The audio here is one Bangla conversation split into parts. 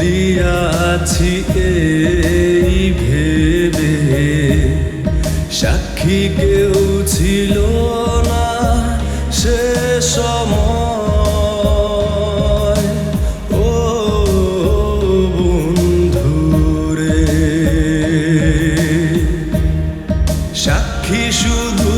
দিয়াছি এই ভেবে সাক্ষী কেউ ছিল না সে সময়। ও বন্ধুরে সাক্ষী শুধু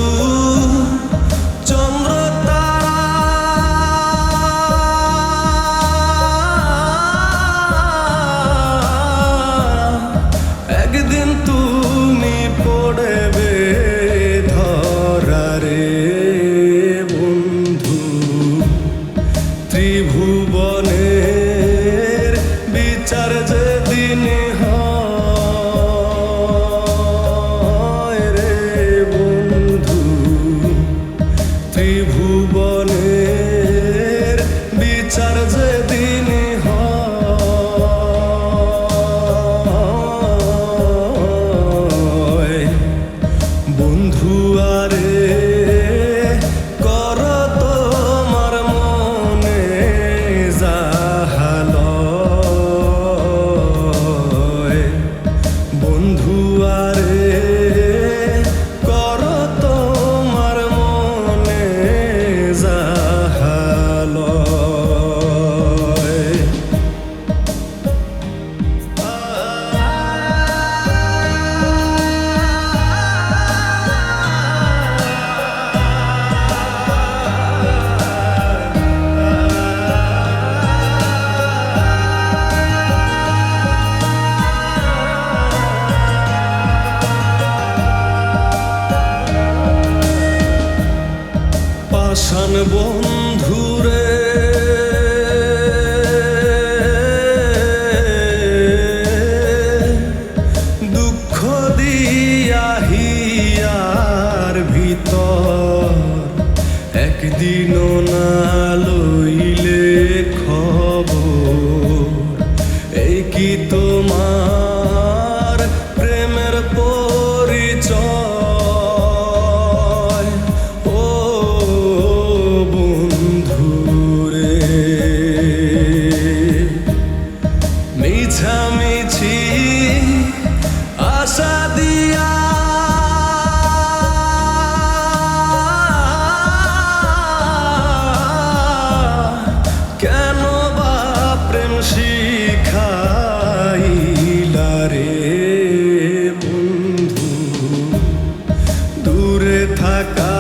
aşan bon দূরে থাকা।